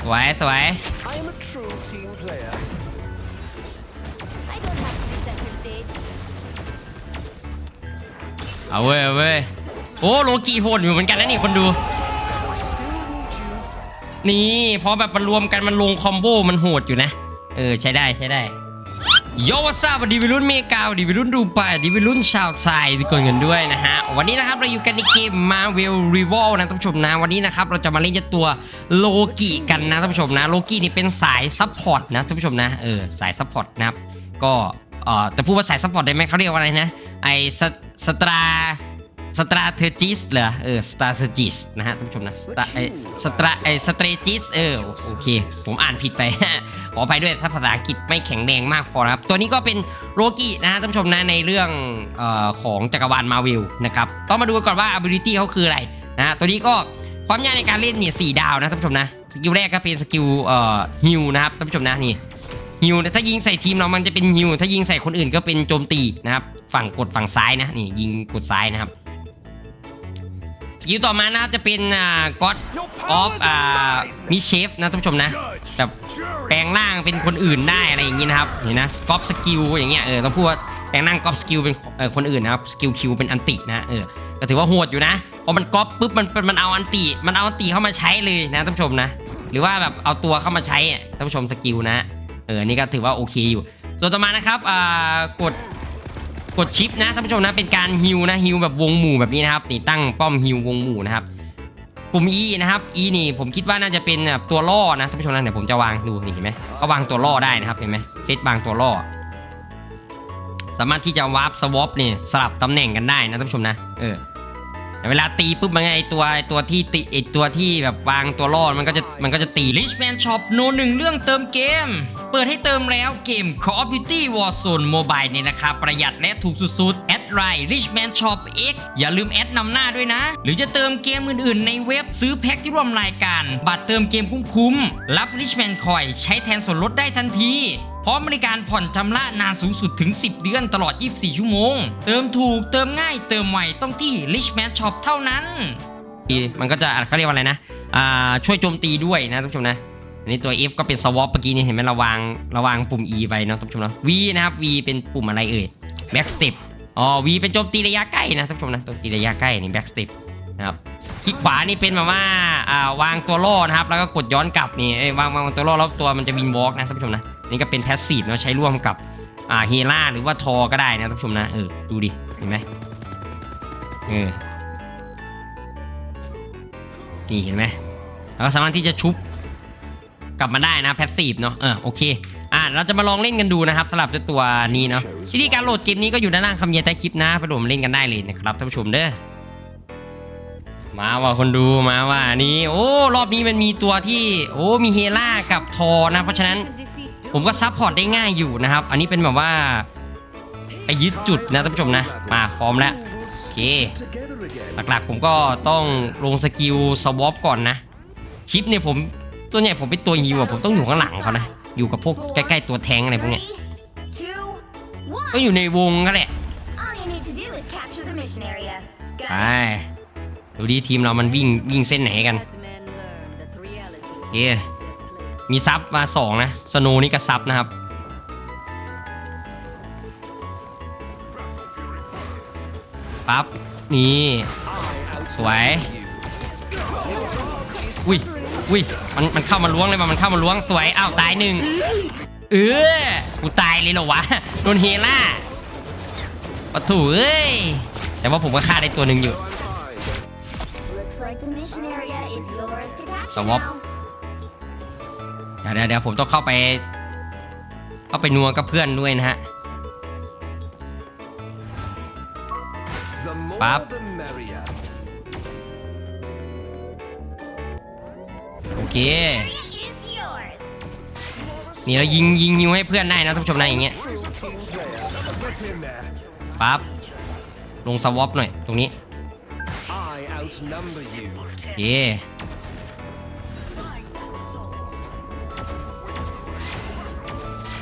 สวยสวย I am a true team player. I don't have to be center stage. เอาเว้ยเอาเว้ยโอ้โลกีโหดอยู่เหมือนกันนะนี่คนดู I still need you. นี่พอแบบมันรวมกันมันลงคอมโบมันโหดอยู่นะ เออใช้ได้ใช้ได้ โยวัสาบดีวิรุ่นเมกาดีวิรุ่นดูปาดีวิรุ่นชาวไซทุกคนกันด้วยนะฮะ วันนี้นะครับเราอยู่กันในเกม Marvel Rival นะท่านผู้ชมนะ วันนี้นะครับเราจะมาเล่นตัวโลกิกันนะท่านผู้ชมนะ โลกินี่เป็นสายซัพพอร์ตนะท่านผู้ชมนะ เออสายซัพพอร์ตนะครับ ก็เอ่อจะพูดว่าสายซัพพอร์ตได้ไหมเขาเรียกว่าอะไรนะ ไอสสตรา สตราเทจิสเหรอเออสตราเทจิสนะฮะท่านผู้ชมนะสตราไอสตราไอสเตรจิสเออโอเค ผมอ่านผิดไป ขอไปด้วยถ้าภาษาอังกฤษไม่แข็งแรงมากพอครับ ตัวนี้ก็เป็นโรกินะฮะท่านผู้ชมนะในเรื่องเอ่อของจักรวาลมาวิลนะครับต้องมาดูกันก่อนว่า ability เขาคืออะไรนะตัวนี้ก็ความยากในการเล่นเนี่ยสี่ดาวนะท่านผู้ชมนะสกิลแรกก็เป็นสกิลเอ่อฮิวนะครับท่านผู้ชมนะนี่ฮิวถ้ายิงใส่ทีมเรามันจะเป็นฮิวถ้ายิงใส่คนอื่นก็เป็นโจมตีนะครับฝั่งกดฝั่งซ้ายนะนี่ยิงกดซ้ายนะครับ กิลต่อมานะครับจะเป็นอ่าก็อดออฟอ่ามิเชฟนะท่านผู้ชมนะแบบแปลงร่างเป็นคนอื่นได้อะไรอย่างงี้นะครับเห็นนะก๊อปสกิลอย่างเงี้ยเออต้องพูดว่าแปลงร่างก๊อปสกิลเป็นคนอื่นนะครับสกิลคิวเป็นอันตินะเออก็ถือว่าโหดอยู่นะพอมันก๊อปปุ๊บมันมันเอาอันติมันเอาอันติเข้ามาใช้เลยนะท่านผู้ชมนะ หรือว่าแบบเอาตัวเข้ามาใช้ท่านผู้ชมสกิลนะเออนี่ก็ถือว่าโอเคอยู่ตัวนต่อมานะครับอ่ากด กดชิปนะท่านผู้ชมนะเป็นการฮิวนะฮิวแบบวงหมู่แบบนี้นะครับนี่ตั้งป้อมฮิววงหมู่นะครับปุ่ม E นะครับ E นี่ผมคิดว่าน่าจะเป็นแบบตัวล่อนะท่านผู้ชมนะเดี๋ยวผมจะวางดูนี่เห็นไหมก็วางตัวล่อได้นะครับเห็นไหมเซตวางตัวล่อ สามารถที่จะวาร์ปสวอปนี่สลับตำแหน่งกันได้นะท่านผู้ชมนะเออ เวลาตีปุ๊บมันไอตัวตัวที่ตีไอตัวที่แบบวางตัวล่อมันก็จะมันก็จะตี Richman Shop โนหนึ่งเรื่องเติมเกม เปิดให้เติมแล้วเกม Call of Duty Warzone Mobile เนี่ยราคาประหยัดและถูกสุดๆแอดไลน์ Richman Shop X อย่าลืมแอดนำหน้าด้วยนะ หรือจะเติมเกมอื่นๆ ในเว็บซื้อแพ็คที่ร่วมรายการ บัตรเติมเกมคุ้มๆรับ Richman Coin ใช้แทนส่วนลดได้ทันที พร้อมบริการผ่อนชำระนานสูงสุดถึง 10 เดือนตลอด 24 ชั่วโมง เติมถูกเติมง่ายเติมไวต้องที่ Richman Shop เท่านั้น มันก็จะเขาเรียกว่าอะไรนะอ่าช่วยโจมตีด้วยนะท่านผู้ชมนะอันนี้ตัว F ก็เป็น swap เมื่อกี้นี่เห็นไหมระวางระวางปุ่ม E ไปเนาะท่านผู้ชมเนาะ V นะครับ V เป็นปุ่มอะไรเอ่ย back step อ๋อ V เป็นโจมตีระยะใกล้นะท่านผู้ชมนะโจมตีระยะใกล้นี่ back step นะครับ คลิกขวานี่เป็นแบบว่าอ่าวางตัวล่อนะครับ แล้วก็กดย้อนกลับนี่เอ้ยวางวางตัวล่อแล้วตัวมันจะวินวอล์กนะท่านผู้ชมนะนี่ก็เป็นแพสซีฟเนาะใช้ร่วมกับอ่าเฮล่าหรือว่าทอก็ได้นะท่านผู้ชมนะเออดูดิเห็นไหมเออนี่เห็นไหมแล้วก็สามารถที่จะชุบกลับมาได้นะแพสซีฟเนาะเออโอเคอะเราจะมาลองเล่นกันดูนะครับสำหรับเจ้าตัวนี้เนาะวิธีการโหลดเกมนี้ก็อยู่ด้านล่างคำเย็นใต้คลิปนะไปโหลดมาเล่นกันได้เลยนะครับท่านผู้ชมเด้อ มาว่าคนดูมาว่านี้ โอ้รอบนี้มันมีตัวที่โอ้มีเฮล่ากับทอนะ เพราะฉะนั้น Can defeat ผมก็ซับพอร์ตได้ง่ายอยู่นะครับ อันนี้เป็นแบบว่าไปยึดจุดนะท่านผู้ชมนะ มาพร้อมแล้วโอเค Together again. หลักๆผมก็ต้องลงสกิลสวอปก่อนนะ ชิปเนี่ยผมตัวเนี่ยผมเป็นตัวฮิวอะผมต้องอยู่ข้างหลังเขานะ อยู่กับพวกใกล้ๆตัวแทงอะไรพวกเนี้ย Three, two, ก็ one. อยู่ในวงนั่นแหละ All you need to do is capture the mission area. ไป ดูดีทีมเรามันวิ่งวิ่งเส้นไหนกัน Let men learn that reality โอเคมีซับมาสองนะสโนนี่ก็ซับนะครับปั๊บนี่สวยอุ้ยอุ้ยมันมันเข้ามาล้วงเลยว่ะมันเข้ามาล้วงสวยอ้าวตายหนึ่งเออกูตายเลยเหรอวะโดนเฮล่าปะถูเอ้ยแต่ว่าผมก็ฆ่าได้ตัวหนึ่งอยู่ like the mission area is yours to capture Swap. now. เดี๋ยวเดี๋ยวเดี๋ยวผมต้องเข้าไปเข้าไปนัวกับเพื่อนด้วยนะฮะ The more Bab. the merrier. โอเค Is yours. นี่เรายิงยิงยิวให้เพื่อนได้นะท่านผู้ชมนะอย่างเงี้ย True team player. Get in there. ปั๊บลงสวอปหน่อยตรงนี้ I outnumber you. โอเค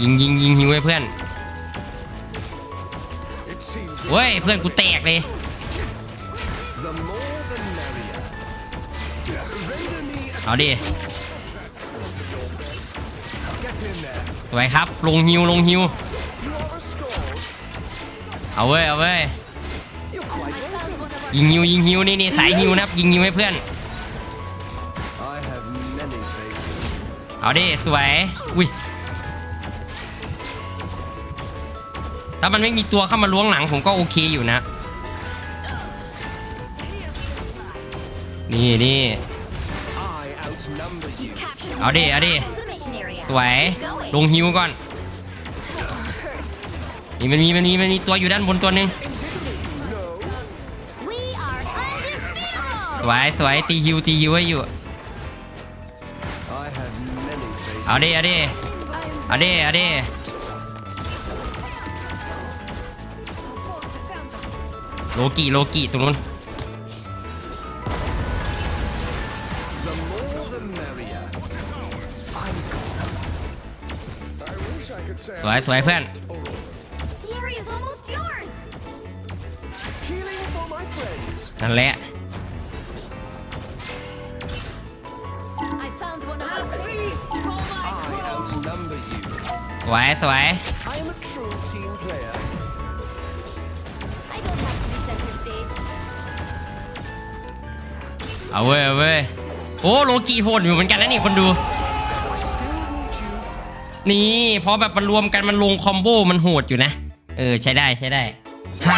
ยิงยิงยิงฮิวให้เพื่อน It seems เว้ย เพื่อนกูแตกเลย the more the merrier. Render me a เอาดิ Get in there. สวยครับ ลงฮิวลงฮิว You are restored. เอาเว้ย เอาเว้ย You're quite welcome. ยิงฮิวยิงฮิวนี่นี่สายฮิวนะครับยิงฮิวให้เพื่อน I have many faces. เอาดิสวยอุ้ยถ้ามันไม่มีตัวเข้ามาล้วงหลังผมก็โอเคอยู่นะ นี่นี่ I outnumber you. Capture Ở đi, ở đi. the mission area. สวยลงฮิวก่อนนี่มันมีมันมีมันมีตัวอยู่ด้านบนตัวหนึ่ง ไวยสวยตีฮิวตีฮิวให้อยู่ เอาดิเอาดิเอาดิเอาดิโลกิโลกิตรงนู้นสวยสวยเพื่อนนั่นแหละ สวยสวย I am a true team player. I don't have to be center stage. เอาเว้ยเอาเว้ยโอ้โลกิโหดอยู่เหมือนกันนะนี่คนดู I still need you. นี่พอแบบมันรวมกันมันลงคอมโบมันโหดอยู่นะ เออใช้ได้ใช้ได้หาก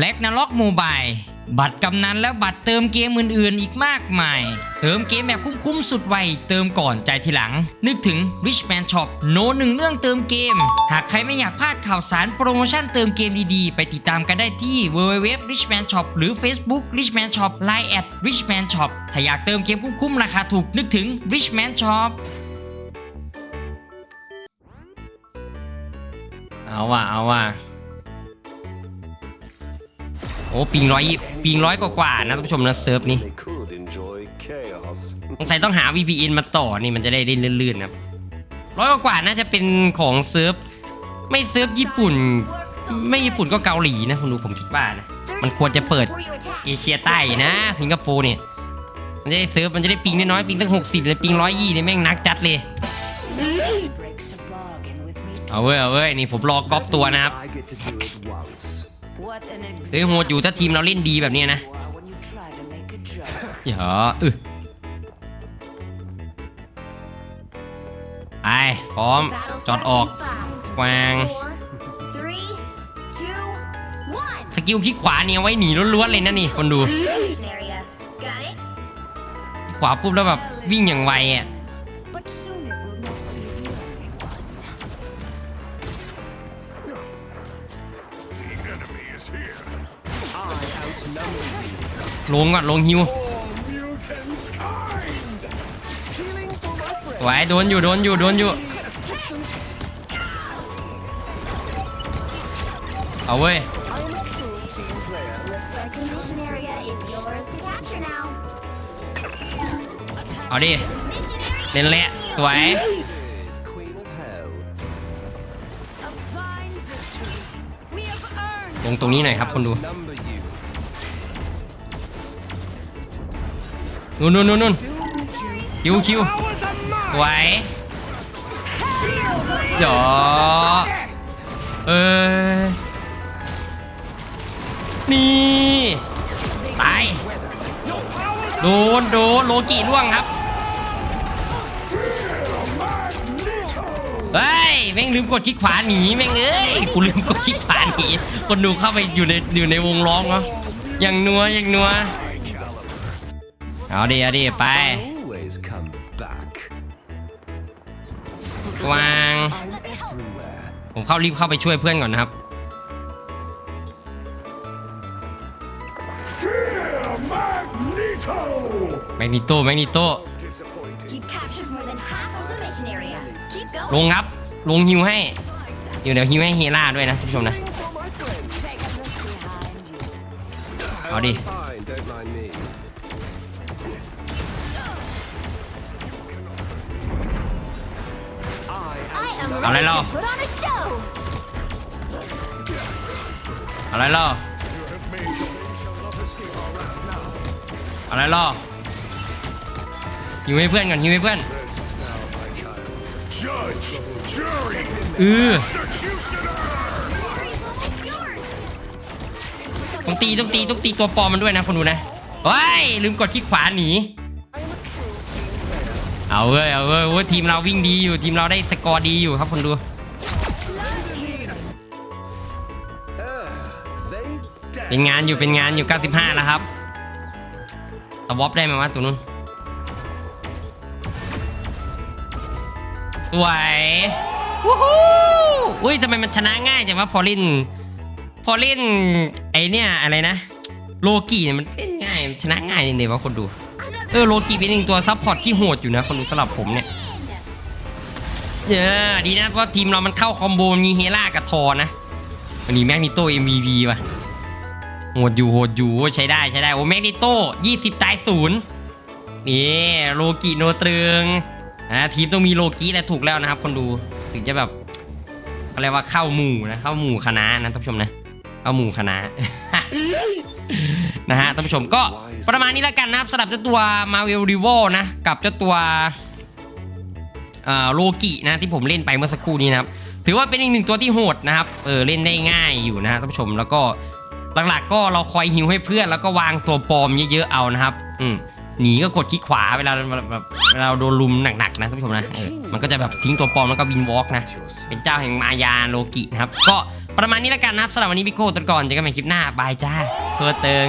Ragnarok Mobile บัตรกำนันและบัตรเติมเกมอื่นๆ อีกมากมาย เติมเกมแบบคุ้มๆสุดไว เติมก่อนใจทีหลัง นึกถึง Richman Shop โนหนึ่งเรื่องเติมเกม หากใครไม่อยากพลาดข่าวสารโปรโมชั่นเติมเกมดีๆ ไปติดตามกันได้ที่ www richman shop หรือ Facebook richman shop line at richman shop ถ้าอยากเติมเกมคุ้มๆราคาถูกนึกถึง richman shop เอาว่ะเอาว่ะ โอ้ปิงร้อยปิงร้อยกว่าๆนะท่านผู้ชมนะเซิร์ฟนี้สงสัยต้องหา VPN มาต่อนี่มันจะได้เล่นลื่นๆนะครับร้อยกว่าๆน่าจะเป็นของเซิร์ฟไม่เซิร์ฟญี่ปุ่น ไม่ญี่ปุ่นก็เกาหลีนะคุณดูผมคิดว่านะมันควรจะเปิดเอเชียใต้นะสิงคโปร์เนี่ยมันจะได้เซิร์ฟมันจะได้ปิงน้อยๆปิงตั้ง60เลยปิงร้อยยี่เนี่ยแม่งนักจัดเลยเอาเว้ยเอาเว้ยนี่ผมรอก๊อปตัวนะครับ I get to do it once. What an เฮ้ยโหดอยู่ถ้าทีมเราเล่นดีแบบเนี้ยนะ example when you try to make a joke. อย่าเออไปพร้อม Battle จอด starts ออก in five, วาง four, three, two, one. สกิลคลิกขวาเนี่ยเอาไว้หนีล้วนๆเลยนะนี่คนดู Mission area. Got it? ขวาปุ๊บแล้วแบบวิ่งอย่างไวอะ ลงก่อนลงฮิวไหวโดนอยู่โดนอยู่โดนอยู่ เอาเว้ยเอาดิเล่นแหละสวยลงตรงนี้หน่อยครับคนดู นู่นนู่นนู่นนู่นคิวคิว Powers of ส mine. วหยอเออนี่ตายโดนโดนโลกิล่วงครับเฮ้ยแม่งลืมกดคลิกขวาหนีแม่งเอ้ยกูลืมกดคลิกขวาหนีคนดูเข้าไปอยู่ในอยู่ในวงล้อมเนาะอย่างนัวอย่างนัว เอาดิเอาดิไป Always come back. วาง I'm everywhere. ผมเข้ารีบเข้าไปช่วยเพื่อนก่อนนะครับ Magneto. แมกนิโตแมกนิโต Disappointing. You've captured more than half of the mission area. Keep ล going. งครับลงฮิวให้ I เดี๋ยวเดี๋ยวฮิวให้เฮล่าด้วยนะท่านผู้ชมนะ For my friends. Take a look behind you. Howdy. I'm fine, don't mind me. เอาอะไร ready รอ to put on a show. เอาอะไรรอเอาอะไรรอฮิวให้เพื่อนก่อนฮิวให้เพื่อน Judge, jury, เออ executioner! ต้องตีต้องตีต้องตีตัวปลอมมันด้วยนะคนดูนะเฮ้ยลืมกดคลิกขวาหนี เอาเว้ยเอาเว้ยโอ้ยทีมเราวิ่งดีอยู่ทีมเราได้สกอร์ดีอยู่ครับคนดูเป็นงานอยู่เป็นงานอยู่ 95 แล้วครับตะวอปได้ไหมวะตัวนู้นสวยวู้ฮู้อุ้ยทำไมมันชนะง่ายจังวะพอล่นพอเล่นไอเนี่ยอะไรนะ โลกีเนี่ยมันเล่นง่ายชนะง่ายจริงๆวะคนดู เออโลกีเป็นหนึ่งตัวซับพอร์ตที่โหดอยู่นะคนดูสำหรับผมเนี่ยเออดีนะเพราะทีมเรามันเข้าคอมโบมีเฮล่ากับทอนะวันนี้แม็กนิโต้ MVP ว่ะโหดอยู่โหดอยู่ใช้ได้ใช้ได้โอ้แมกนิโต้20ตายศูนย์นี่โลกิโนตรึงอ่าทีมต้องมีโลกิและถูกแล้วนะครับ คนดูถึงจะแบบอะไรว่าเข้าหมู่นะเข้าหมู่คณะนะท่านผู้ชมนะเข้าหมู่คณะ นะฮะท่านผู้ชมก็ประมาณนี้แล้วกันนะครับสำหรับเจ้าตัวมาเวลริโวนะ กับเจ้าตัวเอ่อโลกินะที่ผมเล่นไปเมื่อสักครู่นี้นะครับ ถือว่าเป็นอีกหนึ่งตัวที่โหดนะครับเออเล่นได้ง่ายอยู่นะฮะท่านผู้ชมแล้วก็หลักๆก็เราคอยฮิวให้เพื่อน แล้วก็วางตัวปลอมเยอะๆเอานะครับอืมหนีก็กดคลิกขวาเวลาแบบเวลาเราโดนลุมหนักๆนะท่านผู้ชมนะมันก็จะแบบทิ้งตัวปลอมแล้วก็วินวอล์กนะเป็นเจ้าแห่งมายาโลกินะครับก็ ประมาณนี้แล้วกันนะครับสำหรับวันนี้พี่โก้ตัวก่อนเจอกันใหม่คลิปหน้าบายจ้าเพื่อเติง